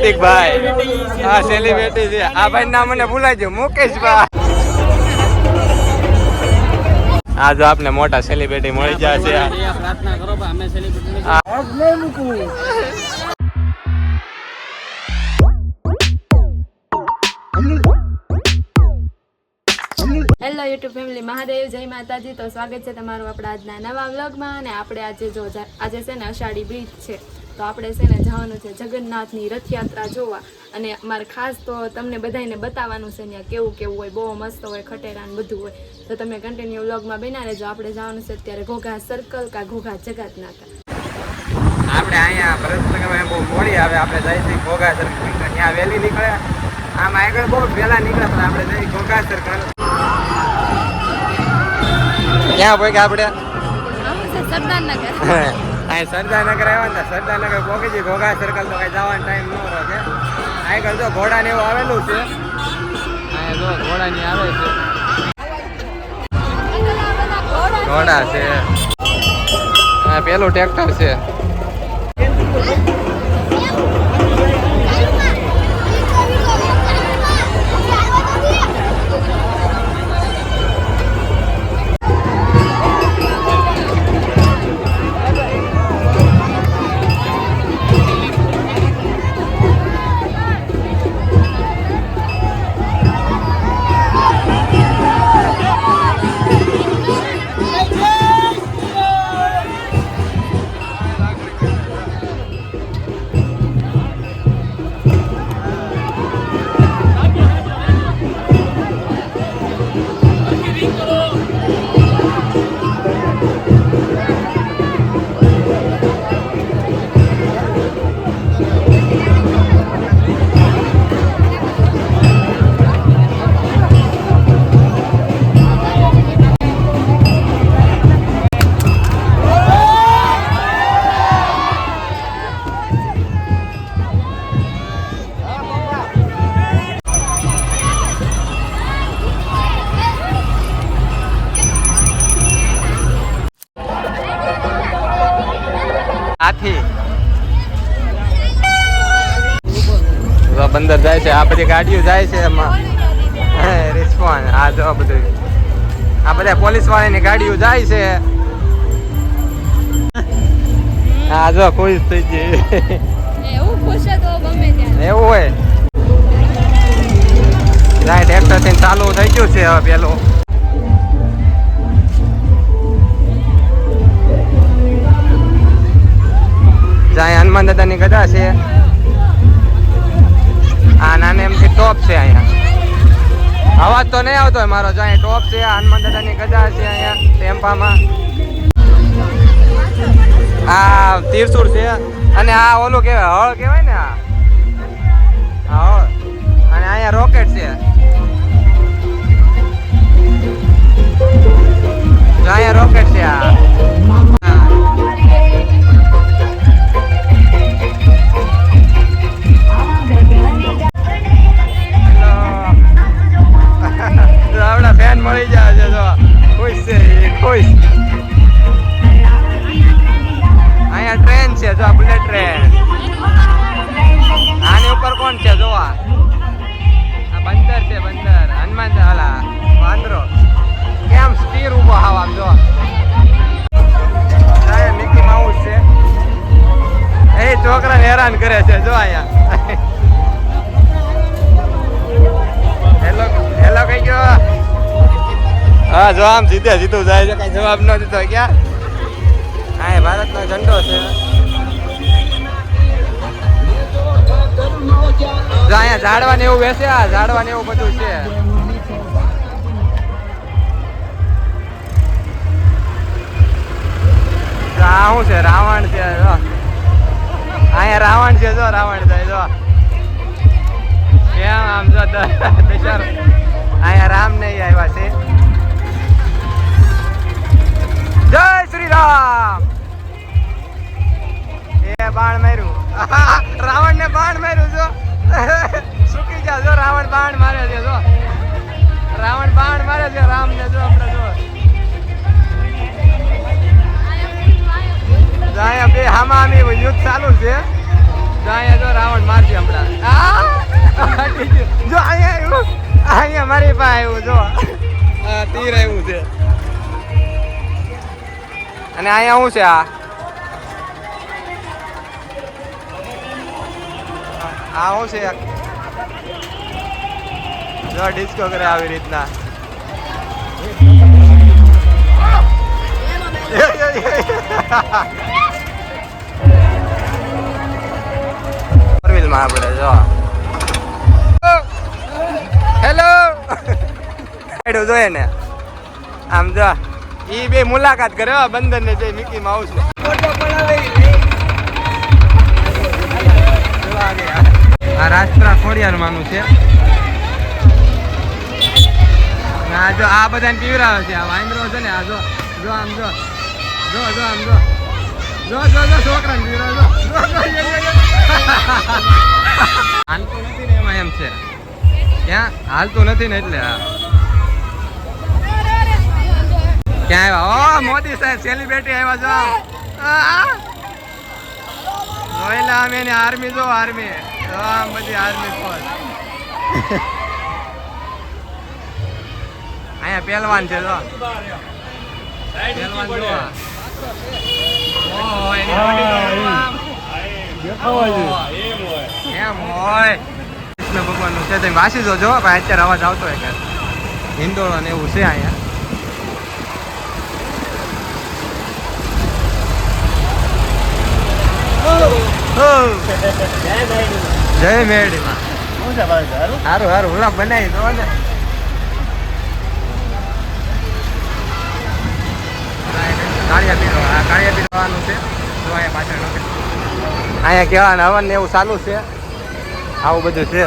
પ્રતિકભાઈ હા સેલિબ્રિટી છે. આ ભાઈ નામ મને ભૂલાઈ ગયું. મુકેશભાઈ આ જો આપને મોટા સેલિબ્રિટી મળી જાય છે. પ્રાર્થના કરો અમે celebrity hello YouTube family Mahadev જય માતાજી. તો સ્વાગત છે તમારું આપણા આજના નવા વ્લોગમાં અને આપણે આજે જો આજે છે ને અષાઢી બીજ છે. તો આપણે છે ને જવાનું છે જગન્નાથની રથયાત્રા જોવા. અને અમારે ખાસ તો તમને બધાને બતાવવાનું છે ત્યાં કેવું કેવું હોય બહુ મસ્ત હોય ખટેરા ને બધું હોય. તો તમે કન્ટિન્યુ વ્લોગમાં બના રહેજો. આપણે જવાનું છે અત્યારે ઘોઘા સર્કલ કા ઘોઘા જગતનાથ આપણે અહીંયા ભરતનગરમાં બહુ મોડી આવે આપણે જઈશું ઘોઘા સર્કલ ત્યાં વહેલી નીકળે. આમ આગળ બહુ વહેલા નીકળે પણ આપણે જઈ ઘોઘા સર્કલ ક્યાં પહોંચ્યા આપણે? સરદારનગર. અહીં સરદારનગર આવ્યા ને સરદારનગર પહોંચી જઈએ ઘોઘા સર્કલ તો કઈ જવાનો ટાઈમ ન રહે અહીં આગળ જો ઘોડા ને એવું આવેલું છે. અહીંયા જો ઘોડા ની આવે છે. ઘોડા છે. આ પેલું ટ્રેક્ટર છે. તો બંદર જાય છે. આ બધી ગાડીઓ જાય છે એમાં. રિસ્પોન્સ આ જો બધું. આ બધા પોલીસ વાળાની ગાડીઓ જાય છે. હા જો ખુશ થઈ ગઈ. એવું હોય. જાય ટ્રેક્ટર થઈને ચાલુ થઈ ગયું છે હવે પેલું. જાય હનુમાન દાદાની ગદા છે. આ એમ કે ટોપ છે અહીંયા. અવાજ તો નહીં આવતો મારો અહીંયા ટોપ છે હનુમાન દાદાની ગજા છે અહીંયા, ટેમ્પામાં. આ તીરસુર છે, અને આ ઓલું કહેવાય હળ કહેવાય ને આ? હળ. અને અહીંયા રોકેટ છે. જો અહીંયા રોકેટ છે આ. મળી જાય છે જો ખુશ છે, ખુશ. અહીંયા ટ્રેન છે, જો બુલેટ ટ્રેન આની ઉપર કોણ છે, જો, આ? બંદર છે, બંદર. હનુમાન હાલા. વાંદરો. કેમ સ્ટીર ઊભો હાવ આમ, જો? મિકી માઉસ છે. એ છોકરાને હેરાન કરે છે, જો, અહીંયા. હેલો હેલો કઈ ગયો? હા, જો આમ સીધે સીધું જાય છે, કઈ જવાબ ન દીધો ક્યાં? હા ભારતનો ઝંડો છે. જો અહીંયા ઝાડવા ને એવું બેસે, આ ઝાડવા ને એવું બધું છે. આ શું છે, રાવણ છે, જો. અહીંયા રાવણ છે, જો, રાવણ થાય જો. કેમ આમ જો દશર અહીંયા રામ નહીં આવ્યા છે. શ્રી એ બાણ માર્યું. રાવણ ને બાણ માર્યું જો સુકી જા જો રાવણ બાણ મારે છે, જો. રાવણ બાણ મારે છે રામ ને જો, આપણે જો. જાય બે હામા યુદ્ધ ચાલુ છે. જાય જો, રાવણ મારશે હમણાં. જો, અહીંયા આવ્યું. અહીંયા મારી પાસે આવ્યું, જો. તીર આવ્યું છે. અને અહીંયા શું છે આ? આ શું છે જો ડિસ્કો કરે આવી રીતના. ફોરવ્હીલમાં આપણે જો હેલો જોઈએ ને આમ જો ઈ બે મુલાકાત કરે બંદર ને જઈ મિકી માઉસ ને. આ રાષ્ટ્રા ખોડિયાર માનું છે. આ જો, આ બધાને પીવરાવે છે. આ વાંદરો છે ને, આ જો જો આમ જો જો જો આમ જો. જો જો જો, છોકરાને પીવરાવે જો. હાલતું નથી ને એમાં એમ છે. ક્યાં? હાલતું નથી ને એટલે, હા. ક્યાં આવ્યા? ઓ મોદી સાહેબ સેલિબ્રિટી આવ્યા જો આ. જોયેલા અમે એની આર્મી જો આર્મી આમ બધી આર્મી ફોર્સ અહીંયા પહેલવાન છે, જો. પહેલવાન જો. હોય. કૃષ્ણ ભગવાનનું છે તમે વાસી જોજો પણ અત્યારે અવાજ આવતો હોય કે હિંડોળો ને એવું છે અહીંયા હો. જય મેડી સારું સારું ઓલા બનાવી દો ને કાળિયા પીરો આ કાળિયા પીરવાનું છે અહીંયા પાછળ ને હવન ને એવું ચાલુ છે આવું બધું છે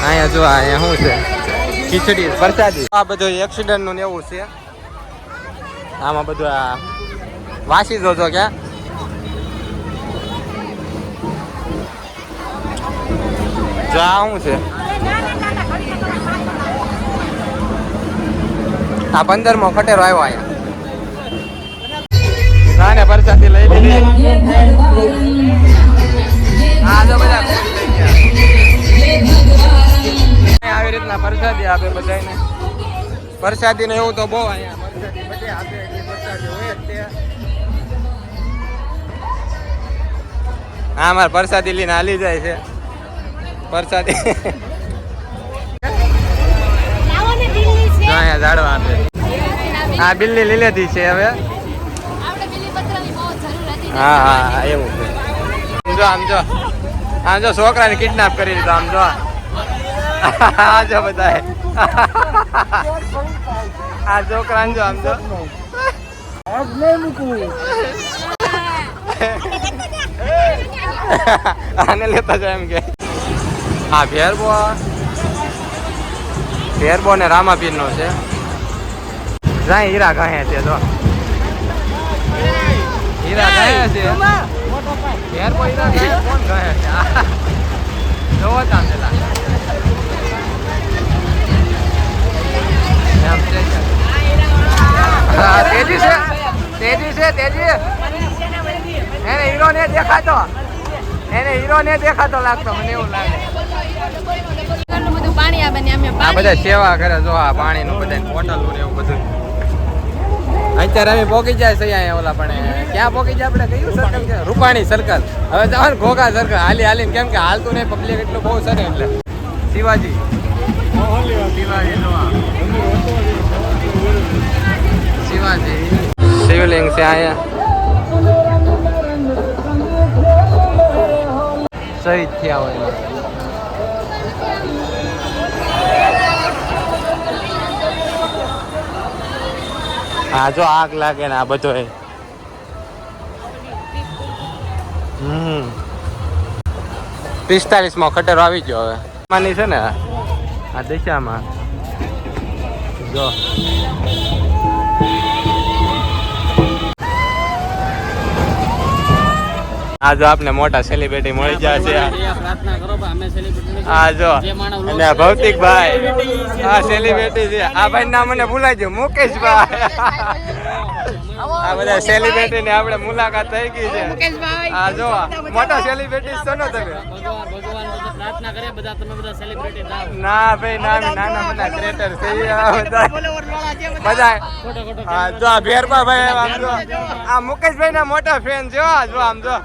અહીંયા જો અહીંયા શું છે ખીચડી પ્રસાદી આ બધું એક્સિડન્ટનું એવું છે આમાં બધું આ વાસી જોજો કે જો આ શું છે? આ પંદરમો ખટેરો આવ્યો અહીંયા. ના ને પરસાદી લઈ લીધી. હા તો બધા આવી રીતના પરસાદી આપે બધાને પરસાદી ને એવું તો બહુ અહીંયા પરસાદી બધે આપે. હા મારે પરસાદી લઈને હાલી જાય છે. પરસાદી. અહીંયા ઝાડવા આપે. આ બિલ્લી લીલેતી છે હવે. આપણે બિલીપત્રની બહુ જરૂર હતી હા હા હા, એવું છે. આમ જો આમ જો. આમ જો છોકરાને કિડનેપ કરી દીધો આમ જો. આ જો બધા આ છોકરાને જો આમ જો. આને લેતા જાય એમ કે. હા, ભેરબો. ભેરબો ને રામાપીર નો છે. જાય, હીરા કહે છે તો. હીરા કહે છે. ભેરબો, હીરા કોણ કહે છે? જોવો ચાંદેલા એમ છે કે. હા, તેજી છે તેજી છે તેજી એને હીરો ને દેખાતો? એને હીરો ને દેખાતો લાગતો, મને એવું લાગે. બધું પાણી ને આ બધા સેવા કરે જો આ પાણીનું બધા બોટલનું ને એવું બધું. અત્યારે અમે પોકી જાય છે ઓલા પણ ક્યાં પોકી જાય આપણે? કયું સર્કલ કે રૂપાણી સર્કલ હવે જાવ ને સર્કલ હાલી હાલીને કેમ કે હાલતું નહીં પબ્લિક એટલું બહુ સર એટલે. શિવાજી. શિવાજી. શિવલિંગ છે અહીંયા. શહીદ થયા હોય હા જો આગ લાગે ને આ બધો હમ. પિસ્તાલીસમાં ખટેરો આવી ગયો હવે. માની છે ને આ દિશામાં. જો. આ જો આપને મોટા સેલિબ્રિટી મળી જાય છે. પ્રાર્થના કરો પણ અમે સેલિબ્રિટી આ જો. અને ભૌતિક ભાઈ. આ સેલિબ્રિટી છે આ ભાઈ નામ મને ભૂલાઈ ગયું. મુકેશભાઈ. આ બધા સેલિબ્રિટી ને આપણે મુલાકાત થઈ ગઈ છે. આ જો. મોટા સેલિબ્રિટી છો ને તમે? ભગવાન ભગવાન બધા પ્રાર્થના કરે બધા તમે બધા સેલિબ્રિટી થાવ ના ભાઈ ના નાના મોટા ક્રિએટર છે. બધા જો આ ભેરબા ભાઈ આમ જો. આ મુકેશભાઈ ના મોટા ફેન છે આ જો આમ જો.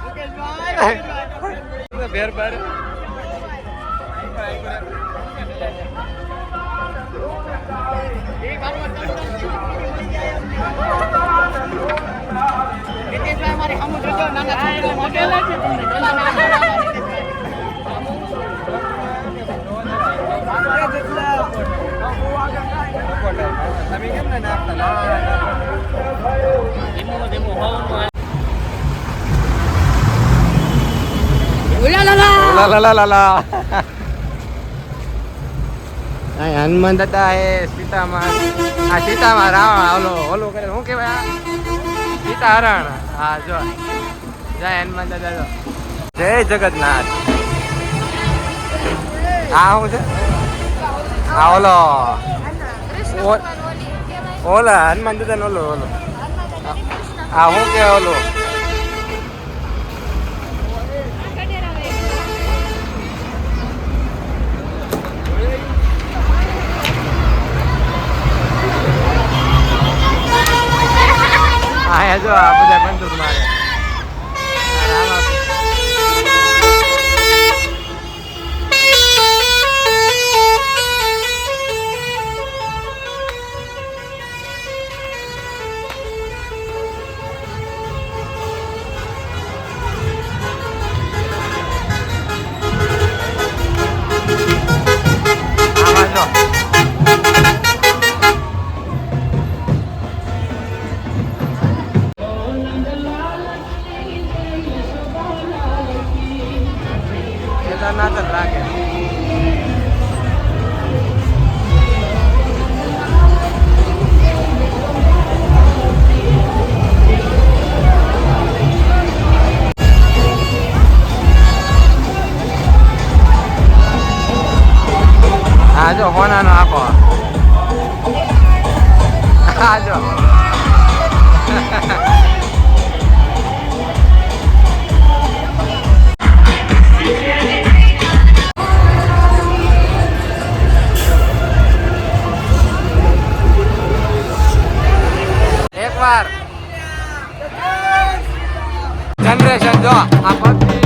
તમે કેમ ને નાખતા હનુમાન દાદા એ સીતામાં આ સીતામાં રાવણ ઓલો ઓલો કરે શું કહેવાય આ સીતા હરણ હા જો જય હનુમાન દાદા જો જય જગન્નાથ આ શું છે આ ઓલો ઓલા હનુમાન દાદા ઓલો ઓલો આ શું કે ઓલો હા જો આ બધા બંદૂક મારે. જો હોનાનો આખો હા જો. એકવાર. જનરેશન જો આ પબજી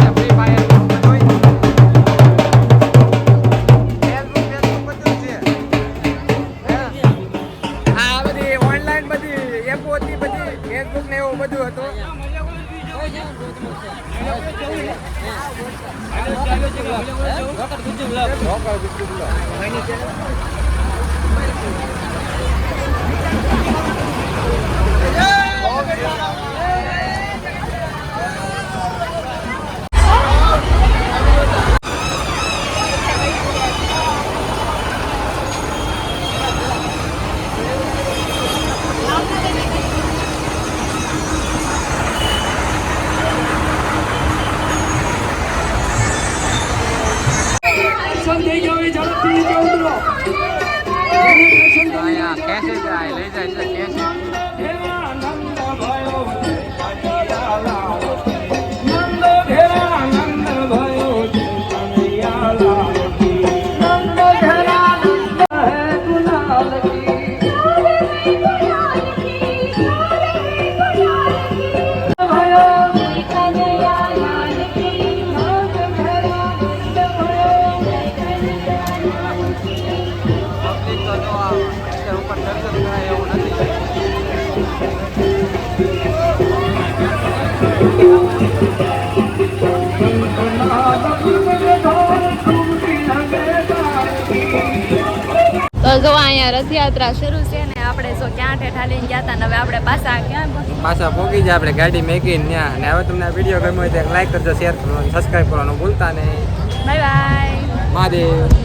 જો અહીંયા રથયાત્રા શરૂ છે ને આપણે જો ક્યાં ઠેઠા લઈને ગયા હતા ને હવે આપણે પાછા ક્યાં પાછા પહોંચી જાય આપણે ગાડી મેકીને ત્યાં. ને હવે તમને આ વીડિયો ગમ્યો હોય તો લાઈક કરજો શેર કરજો સબસ્ક્રાઈબ કરવાનું ભૂલતા નહીં. Bye bye Mahadev.